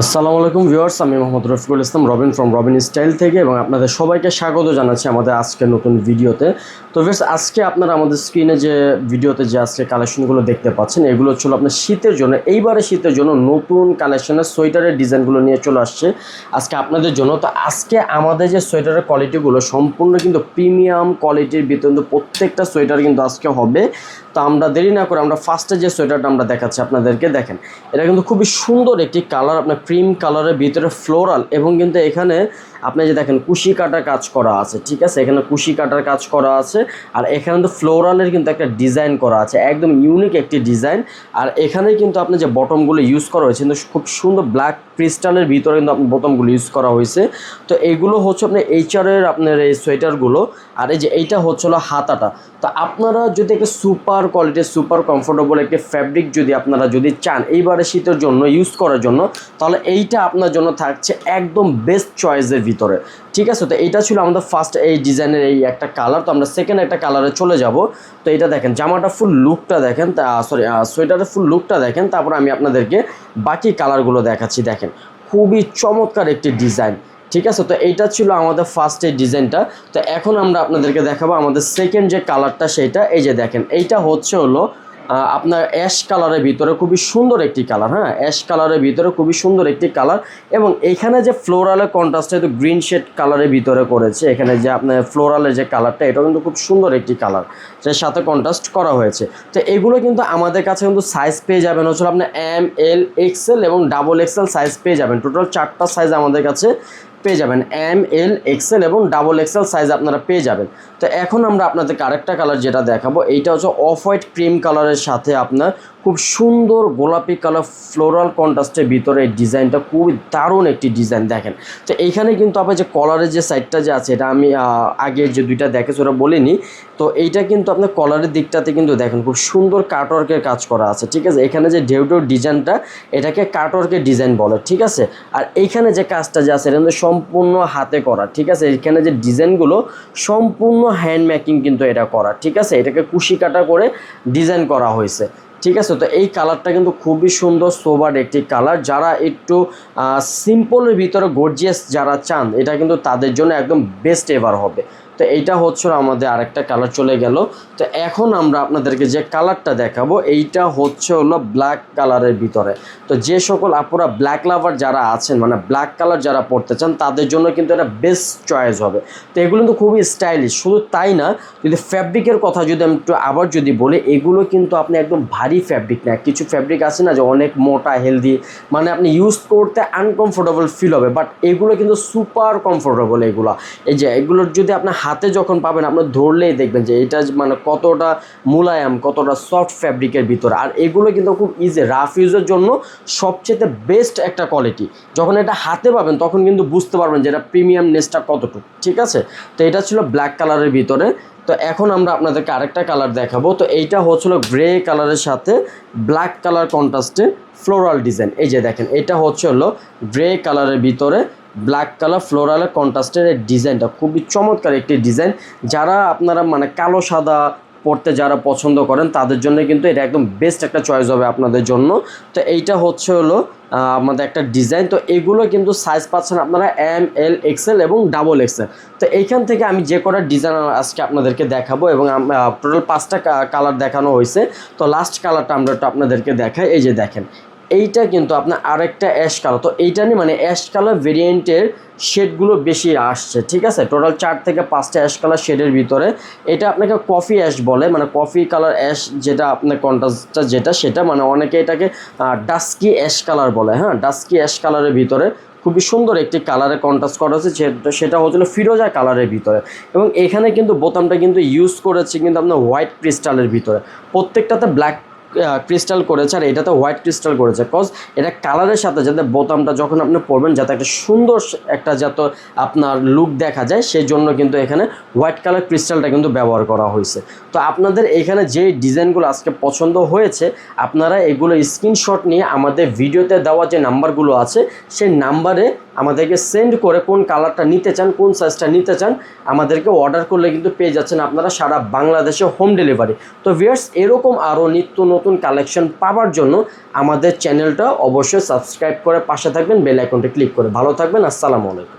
আসসালামু আলাইকুম ভিউয়ার্স, আমি মোহাম্মদ রফিকুল ইসলাম, রবিন ফ্রম রবিন স্টাইল থেকে এবং আপনাদের সবাইকে স্বাগত জানাচ্ছি আমাদের আজকের নতুন ভিডিওতে। তো ভিউয়ার্স, আজকে আপনারা আমাদের স্ক্রিনে যে ভিডিওতে যে আজকে কালেকশনগুলো দেখতে পাচ্ছেন, এগুলো ছিল আপনার শীতের জন্য, এইবারে শীতের জন্য নতুন কালেকশনের সোয়েটারের ডিজাইনগুলো নিয়ে চলে আসছে। আজকে আপনাদের জন্য, তো আজকে আমাদের যে সোয়েটারের কোয়ালিটিগুলো সম্পূর্ণ কিন্তু প্রিমিয়াম কোয়ালিটির ভিতরে প্রত্যেকটা সোয়েটার কিন্তু আজকে হবে। তো আমরা দেরি না করে আমরা ফার্স্টে যে সোয়েটারটা আমরা দেখাচ্ছি আপনাদেরকে, দেখেন। এটা কিন্তু খুবই সুন্দর একটি কালার আপনার ক্রিম কালারের ভিতরে ফ্লোরাল এবং কিন্তু এখানে আপনি যে দেখেন কুশি কাটার কাজ করা আছে, ঠিক আছে? এখানে কুশি কাটার কাজ করা আছে, আর এখানে তো ফ্লোরালের কিন্তু একটা ডিজাইন করা আছে, একদম ইউনিক একটি ডিজাইন। আর এখানে কিন্তু আপনি যে বটমগুলো ইউজ করা হয়েছে, কিন্তু খুব সুন্দর ব্ল্যাক ক্রিস্টালের ভিতরে কিন্তু আপনার বোতামগুলো ইউজ করা হয়েছে। তো এইগুলো হচ্ছে আপনার এইচআরের আপনার এই সোয়েটারগুলো আর এই যে এইটা হচ্ছে হলো হাতাটা। তো আপনারা যদি একটা সুপার কোয়ালিটির সুপার কমফোর্টেবল একটি ফ্যাব্রিক যদি আপনারা যদি চান, এইবারে শীতের জন্য ইউজ করার জন্য, তাহলে এইটা আপনার জন্য থাকছে একদম বেস্ট চয়েসের ভিতরে। ঠিক আছে? তো এইটা ছিল আমাদের ফার্স্ট এই ডিজাইনের এই একটা কালার তো আমরা সেকেন্ড একটা কালারে চলে যাব। তো এটা দেখেন, জামাটা ফুল লুকটা দেখেন। সরি সোয়েটারের ফুল লুকটা দেখেন। তারপর আমি আপনাদেরকে বাকি কালারগুলো দেখাচ্ছি। দেখেন, খুবই চমৎকার একটি ডিজাইন ঠিক আছে? তো এইটা ছিল আমাদের ফার্স্ট এই ডিজাইনটা তো এখন আমরা আপনাদেরকে দেখাবো আমাদের সেকেন্ড যে কালারটা সেইটা। এই যে দেখেন, এইটা হচ্ছে হলো আপনার অ্যাশ কালারের ভিতরে খুবই সুন্দর একটি কালার হ্যাঁ? অ্যাশ কালারের ভিতরে খুবই সুন্দর একটি কালার এবং এখানে যে ফ্লোরালের কন্ট্রাস্টটা কিন্তু গ্রিন শেড কালারের ভিতরে করেছে, এখানে যে আপনার ফ্লোরালের যে কালারটা এটা কিন্তু খুব সুন্দর একটি কালার যার সাথে কন্ট্রাস্ট করা হয়েছে। তো এগুলো কিন্তু আমাদের কাছে কিন্তু সাইজ পেয়ে যাবেন হচ্ছে আপনার এম এল এক্সেল এবং ডাবল এক্সেল সাইজ পেয়ে যাবেন। টোটাল চারটা সাইজ আমাদের কাছে পেয়ে যাবেন এম এল এক্সেল এবং ডাবল এক্সেল সাইজ আপনারা পেয়ে যাবেন। তো এখন আমরা আপনাদেরকে আরেকটা কালার যেটা দেখাবো, এইটা হচ্ছে অফ হোয়াইট ক্রিম কালারের সাথে আপনার খুব সুন্দর গোলাপি কালার ফ্লোরাল কন্ট্রাস্টের ভিতরে ডিজাইনটা খুবই দারুণ একটি ডিজাইন দেখেন। তো এইখানে কিন্তু আপনার যে কলারের যে সাইডটা যে আছে, এটা আমি আগে যে দুইটা দেখেছি ওরা বলিনি, তো এইটা কিন্তু আপনার কলারের দিকটাতে কিন্তু দেখেন খুব সুন্দর কাটওয়ার্কের কাজ করা আছে, ঠিক আছে? এখানে যে ঢেউ ডিজাইনটা, এটাকে কাটওয়ার্কের ডিজাইন বলে, ঠিক আছে? আর এইখানে যে কাজটা যে আছে, এটা কিন্তু সম্পূর্ণ হাতে করা, ঠিক আছে? এখানে যে ডিজাইনগুলো সম্পূর্ণ হ্যান্ড মেকিং কিন্তু এটা করা, ঠিক আছে? এটাকে কুশি কাটা করে ডিজাইন করা হয়েছে, ঠিক আছে? তো এই কালারটা কিন্তু খুবই সুন্দর সোবার একটি কালার যারা একটু সিম্পলের ভিতরে গর্জিয়াস যারা চান, এটা কিন্তু তাদের জন্য একদম বেস্ট এভার হবে। তো এইটা হচ্ছে আমাদের আরেকটা কালার চলে গেল। তো এখন আমরা আপনাদেরকে যে কালারটা দেখাবো, এইটা হচ্ছে হলো ব্ল্যাক কালারের ভিতরে। তো যে সকল আপুরা ব্ল্যাক লাভার যারা আছেন মানে ব্ল্যাক কালার যারা পড়তে চান, তাদের জন্য কিন্তু এটা বেস্ট চয়েস হবে। তো এগুলো কিন্তু খুবই স্টাইলিশ শুধু তাই না, যদি ফ্যাব্রিকের কথা যদি আমি একটু আবার যদি বলি, এগুলো কিন্তু আপনি একদম ভারী ফ্যাব্রিক না, কিছু ফ্যাব্রিক আছে না যে অনেক মোটা হেলদি মানে আপনি ইউজ করতে আনকমফোর্টেবল ফিল হবে বাট এগুলো কিন্তু সুপার কমফোর্টেবল এগুলো। এই যে এগুলোর যদি আপনি হাতে যখন পাবেন আপনি ধরলেই দেখবেন যে এটা মানে কতটা মোলায়াম, কতটা সফট ফ্যাব্রিকের ভিতরে। আর এগুলো কিন্তু খুব ইজি রাফ ইউজের জন্য সবচেয়ে বেস্ট একটা কোয়ালিটি যখন এটা হাতে পাবেন, তখন কিন্তু বুঝতে পারবেন যে এটা প্রিমিয়াম নেসটা কতটুকু, ঠিক আছে? তো এটা ছিল ব্ল্যাক কালারের ভিতরে। তো এখন আমরা আপনাদেরকে আরেকটা কালার দেখাবো। তো এইটা হচ্ছিল গ্রে কালারের সাথে ব্ল্যাক কালার কন্ট্রাস্টে ফ্লোরাল ডিজাইন এই যে দেখেন, এটা হচ্ছে হলো গ্রে কালারের ভিতরে ব্ল্যাক কালার ফ্লোরালের কন্ট্রাস্টের এই ডিজাইনটা খুবই চমৎকার একটি ডিজাইন যারা আপনারা মানে কালো সাদা পড়তে যারা পছন্দ করেন, তাদের জন্য কিন্তু এটা একদম বেস্ট একটা চয়েস হবে আপনাদের জন্য। তো এইটা হচ্ছে হলো আমাদের একটা ডিজাইন তো এগুলো কিন্তু সাইজ পাচ্ছেন আপনারা এম এল এক্সেল এবং ডাবল এক্সেল তো এইখান থেকে আমি যে কটা ডিজাইন আজকে আপনাদেরকে দেখাবো এবং টোটাল পাঁচটা কালার দেখানো হয়েছে। তো লাস্ট কালারটা আমরা আপনাদেরকে দেখাই। এই যে দেখেন এইটা কিন্তু আপনার আরেকটা অ্যাশ কালার তো এইটা নিয়ে মানে অ্যাশ কালার ভেরিয়েন্টের শেডগুলো বেশি আসছে, ঠিক আছে? টোটাল চার থেকে পাঁচটা অ্যাশ কালার শেডের ভিতরে। এটা আপনাকে কফি অ্যাশ বলে মানে কফি কালার অ্যাশ যেটা আপনার কন্ট্রাস্টটা যেটা, সেটা মানে অনেকে এটাকে ডাস্কি অ্যাশ কালার বলে হ্যাঁ? ডাস্কি অ্যাশ কালারের ভিতরে খুবই সুন্দর একটি কালারে কন্ট্রাস্ট করা সেটা সেটা হচ্ছিল ফিরোজা কালারের ভিতরে। এবং এখানে কিন্তু বোতামটা কিন্তু ইউজ করেছে কিন্তু আপনার হোয়াইট ক্রিস্টালের ভিতরে। প্রত্যেকটাতে ব্ল্যাক ক্রিস্টাল করেছে আর এটাতে হোয়াইট ক্রিস্টাল করেছে। কজ এটা কালারের সাথে যাতে বোতামটা যখন আপনি পরবেন, যাতে একটা সুন্দর একটা যাতে আপনার লুক দেখা যায় সেই জন্য কিন্তু এখানে হোয়াইট কালার ক্রিস্টালটা কিন্তু ব্যবহার করা হয়েছে। তো আপনাদের এখানে যে ডিজাইনগুলো আজকে পছন্দ হয়েছে, আপনারা এগুলো স্ক্রিনশট নিয়ে আমাদের ভিডিওতে দেওয়া যে নাম্বারগুলো আছে, সেই নাম্বারে আমাদেরকে সেন্ড করে কোন কালারটা নিতে চান, কোন সাইজটা নিতে চান, আমাদেরকে অর্ডার করলে কিন্তু পেয়ে যাচ্ছেন আপনারা সারা বাংলাদেশে হোম ডেলিভারি তো ভিয়ার্স এরকম আরও নিত্য নতুন নতুন কালেকশন পাওয়ার জন্য আমাদের চ্যানেলটা অবশ্যই সাবস্ক্রাইব করে পাশে থাকবেন বেল আইকনটা ক্লিক করে। ভালো থাকবেন, আসসালামু আলাইকুম।